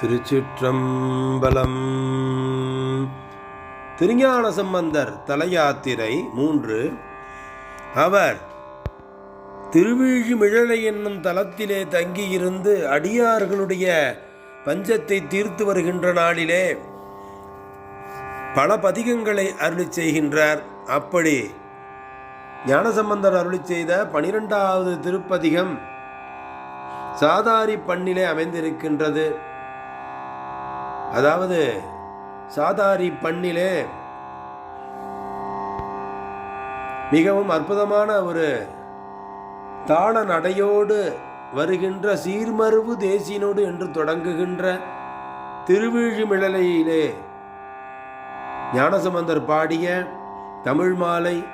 திருச்சிற்றம்பலம். திருஞான சம்பந்தர் தலையாத்திரை மூன்று. அவர் திருவிழிமிழலை என்னும் தலத்திலே தங்கியிருந்து அடியார்களுடைய பஞ்சத்தை தீர்த்து வருகின்ற நாளிலே பல பதிகங்களை அருளி செய்கின்றார். அப்படி ஞானசம்பந்தர் அருளி செய்த பனிரெண்டாவது திருப்பதிகம் சாதாரி பண்ணிலே அமைந்திருக்கின்றது. அதாவது சாதாரி பண்ணிலே மிகவும் அற்புதமான ஒரு தாள நடையோடு வருகின்ற சீர்மருவு தேசினோடு என்று தொடங்குகின்ற திருவிழிமிழலையிலே ஞானசம்பந்தர் பாடிய தமிழ் மாலை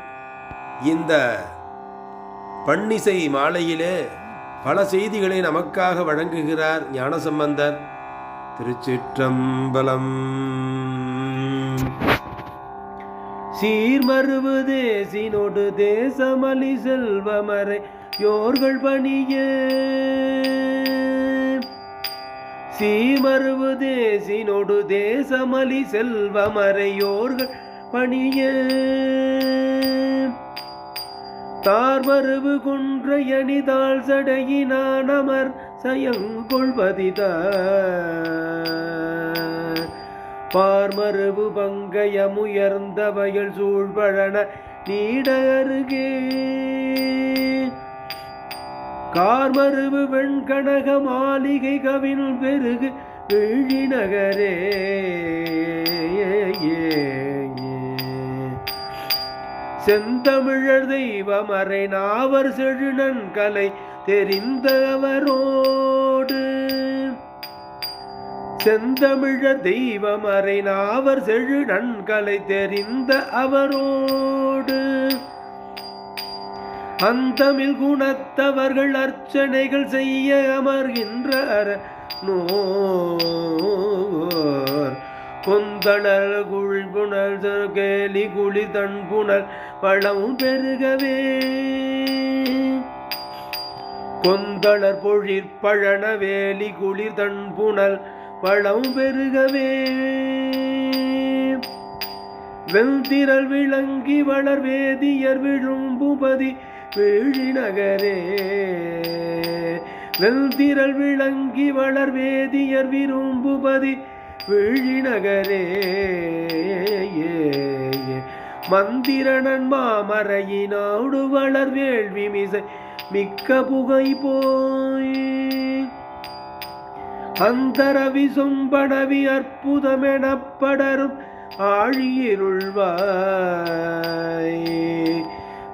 இந்த பன்னிசை மாலையிலே பல செய்திகளை நமக்காக வழங்குகிறார் ஞானசம்பந்தர். திருச்சிற்றம்பலம். சீர்மருவு தேசினோடு தேசமலி செல்வமரை யோர்கள் பணிய. சீமருவு தேசினோடு தேசமலி செல்வமறையோர்கள் பணிய. தார்மருவு குன்றையணிதாள் சடையினான் அமர் சயங்கொள்வதிதார் பார்மருவு பங்கயமுயர்ந்த வயல் சூழ்பழன நீட அருகே. கார்மருவு வெண்கனக மாளிகை கவின் பெருகு விழி நகரே செந்தமிழர் தெய்வமறை நாவர் செழுநன் கலை தெரிந்தவரோடு. செந்தமிழர் தெய்வமறை நாவர் செழுநன் கலை தெரிந்த அவரோடு அந்தமிழ் குணத்தவர்கள் அர்ச்சனைகள் செய்ய அமர்கின்ற நோ கொந்தளர் குழ்புணர் கேலி குழி தன்புணர் வளமும் பெருகவே. கொந்தளர் பொழிற் பழன வேலி குளிர் தன்புணல் புனல் பெருகவே. வெந்திரல் விளங்கி வளர் வேதியர் விழும்புபதி வீழி நகரே. வெந்திரல் விளங்கி வளர் வேதியர் விரும்புபதி விழிநகரே மந்திரணன் மாமரையினாடு வளர் வேள்வி மிசை மிக்க புகை போய். அந்தரவி சொம்பனவி அற்புதமெனப்படரும் ஆழியிருள்வாய்.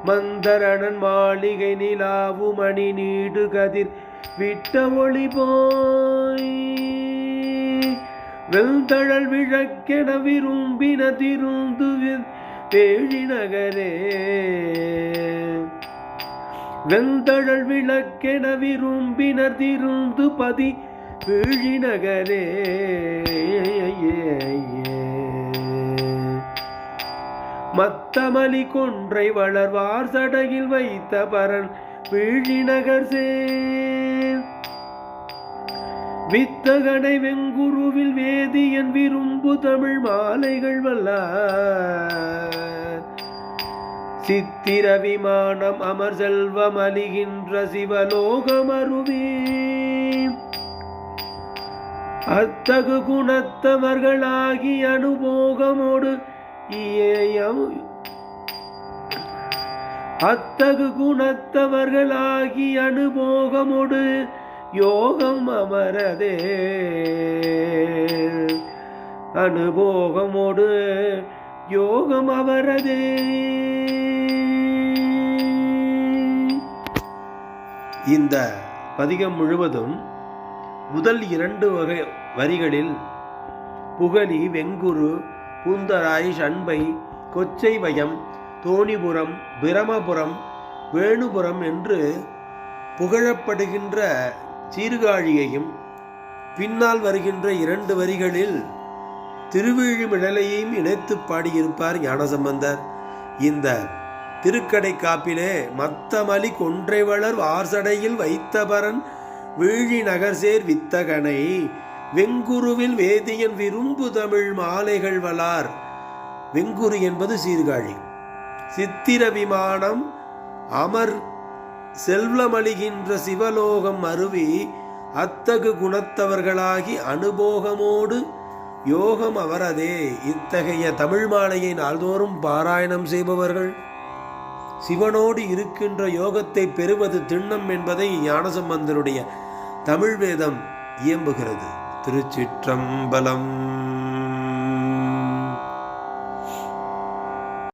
மந்தரணன் மாளிகை நிலாவு மணி நீடு கதிர் விட்ட ஒளி போய். வெல்தழல் விழக்கென விரும்பின திருந்து வேழி நகரே. வெல்தழல் விளக்கென விரும்பின திருந்து பதி வீழி நகரே. மத்தமலி கொன்றை வளர்வார் சடையில் வைத்த பரன் வீழி நகர் சே. வித்தகடை வெங்குருவில் வேதியன் விரும்பு தமிழ் மாலைகள் வல்லார் சித்திர விமானம் அமர் செல்வம் அலிகின்ற சிவலோகமருவே அத்தகு குணத்தவர்களாகி அனுபோகமோடு அத்தகு குணத்தவர்களாகி அனுபோகமோடு யோகம் அமரதே. அனுபோகமோடு யோகம் அமரதே. இந்த பதிகம் முழுவதும் முதல் இரண்டு வகை வரிகளில் புகழி வெங்குரு பூந்தராய் சண்பை கொச்சை வயம் தோணிபுரம் பிரமபுரம் வேணுபுரம் என்று புகழப்படுகின்ற சீர்காழியையும் பின்னால் வருகின்ற இரண்டு வரிகளில் திருவிழிமிழலையும் இணைத்து பாடியிருப்பார் ஞானசம்பந்தர். இந்த திருக்கடை காப்பிலே மத்தமலி கொன்றை வளர் வார்சடையில் வைத்தபரன் வீழி நகர்சேர் வித்தகனை. வெங்குருவில் வேதியன் விரும்பு தமிழ் மாலைகள் வளார். வெங்குரு என்பது சீர்காழி. சித்திர விமானம் அமர் செல்வமளிகின்ற சிவலோகம் அருவி அத்தகு குணத்தவர்களாகி அனுபோகமோடு யோகம் அவரதே. இத்தகைய தமிழ் மாலையை நாள்தோறும் பாராயணம் செய்பவர்கள் சிவனோடு இருக்கின்ற யோகத்தை பெறுவது திண்ணம் என்பதை ஞானசம்பந்தருடைய தமிழ் வேதம் இயம்புகிறது. திருச்சிற்றம்பலம்.